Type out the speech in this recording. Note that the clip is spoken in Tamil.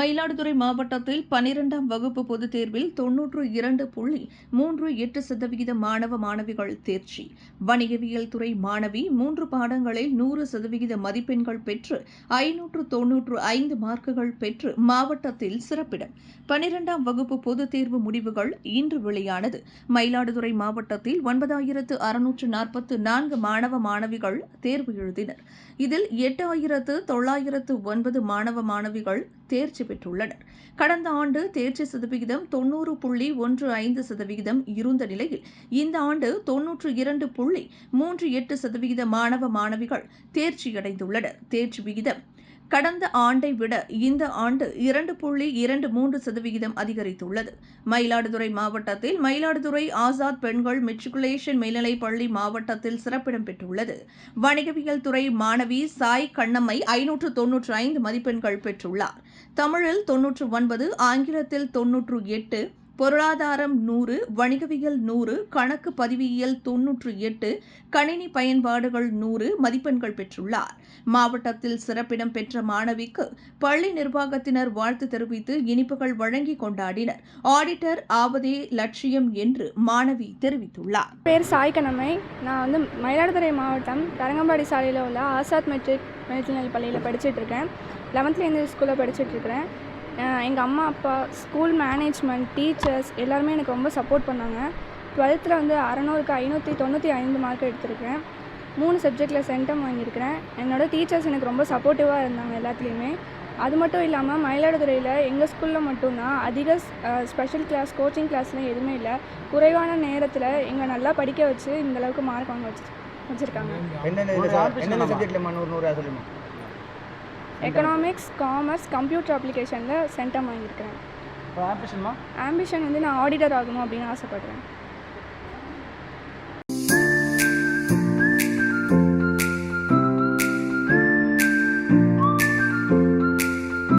மயிலாடுதுறை மாவட்டத்தில் பனிரெண்டாம் வகுப்பு பொதுத் தேர்வில் தொன்னூற்று இரண்டு புள்ளி மூன்று எட்டு சதவிகித மாணவ மாணவிகள் தேர்ச்சி. வணிகவியல் துறை மாணவி மூன்று பாடங்களில் நூறு சதவிகித மதிப்பெண்கள் பெற்று ஐநூற்று தொன்னூற்று ஐந்து மார்க்குகள் பெற்று மாவட்டத்தில் சிறப்பிடம். பனிரெண்டாம் வகுப்பு பொதுத் தேர்வு முடிவுகள் இன்று வெளியானது. மயிலாடுதுறை மாவட்டத்தில் ஒன்பதாயிரத்து அறுநூற்று நாற்பத்து நான்கு மாணவ மாணவிகள் தேர்வு எழுதினர். இதில் எட்டாயிரத்து தொள்ளாயிரத்து ஒன்பது மாணவ மாணவிகள் தேர்ச்சி பெற்றுள்ளனர். கடந்த ஆண்டு தேர்ச்சி சதவிகிதம் தொன்னூறு புள்ளி ஒன்று ஐந்து சதவிகிதம் இருந்த நிலையில் இந்த ஆண்டு தொன்னூற்று இரண்டு புள்ளி மூன்று எட்டு சதவிகித மாணவ மாணவிகள் தேர்ச்சியடைந்துள்ளனர். தேர்ச்சி விகிதம் கடந்த ஆண்டை விட இந்த ஆண்டு இரண்டு புள்ளி இரண்டு மூன்று சதவிகிதம் அதிகரித்துள்ளது. மயிலாடுதுறை மாவட்டத்தில் மயிலாடுதுறை ஆசாத் பெண்கள் மெட்ரிகுலேஷன் மேல்நிலைப் பள்ளி மாவட்டத்தில் சிறப்பிடம் பெற்றுள்ளது. வணிகவியல் துறை மாணவி சாய் கண்ணம்மை ஐநூற்று தொன்னூற்று ஐந்து மதிப்பெண்கள் பெற்றுள்ளார். தமிழில் தொன்னூற்று ஒன்பது ஆங்கிலத்தில் தொன்னூற்று எட்டு பொருளாதாரம் நூறு வணிகவியல் நூறு கணக்கு பதிவியல் தொன்னூற்று எட்டு கணினி பயன்பாடுகள் நூறு மதிப்பெண்கள் பெற்றுள்ளார். மாவட்டத்தில் சிறப்பிடம் பெற்ற மாணவிக்கு பள்ளி நிர்வாகத்தினர் வாழ்த்து தெரிவித்து இனிப்புகள் வழங்கி கொண்டாடினர். ஆடிட்டர் ஆவதே லட்சியம் என்று மாணவி தெரிவித்துள்ளார். பேர் சாய் நான் வந்து மயிலாடுதுறை மாவட்டம் தரங்கம்பாடி சாலையில் உள்ள ஆசாத் மெட்ரிக் மேல்நிலை பள்ளியில் படிச்சுட்டு இருக்கேன். லெவன்த்லேருந்து ஸ்கூலில் படிச்சுட்டு இருக்கிறேன். எங்கள் அம்மா அப்பா ஸ்கூல் மேனேஜ்மெண்ட் டீச்சர்ஸ் எல்லாருமே எனக்கு ரொம்ப சப்போர்ட் பண்ணாங்க. டுவெல்த்தில் வந்து அறநூறுக்கு ஐநூற்றி தொண்ணூற்றி ஐந்து மார்க் எடுத்திருக்கேன். மூணு சப்ஜெக்டில் சென்டம் வாங்கியிருக்கிறேன். என்னோட டீச்சர்ஸ் எனக்கு ரொம்ப சப்போர்ட்டிவாக இருந்தாங்க எல்லாத்துலேயுமே. அது மட்டும் இல்லாமல் மயிலாடுதுறையில் எங்கள் ஸ்கூலில் மட்டும்தான் அதிக ஸ்பெஷல் கிளாஸ் கோச்சிங் கிளாஸ்லாம் எதுவுமே இல்லை. குறைவான நேரத்தில் எங்களை நல்லா படிக்க வச்சு இந்த அளவுக்கு மார்க் வாங்க வச்சு வச்சுருக்காங்க. எக்கனாமிக்ஸ் காமர்ஸ் கம்ப்யூட்டர் அப்ளிகேஷனில் சென்டம் வாங்கியிருக்கிறேன். ஆம்பிஷன்மா ஆம்பிஷன் வந்து நான் ஆடிட்டர் ஆகணும் அப்படின்னு ஆசைப்பட்றேன்.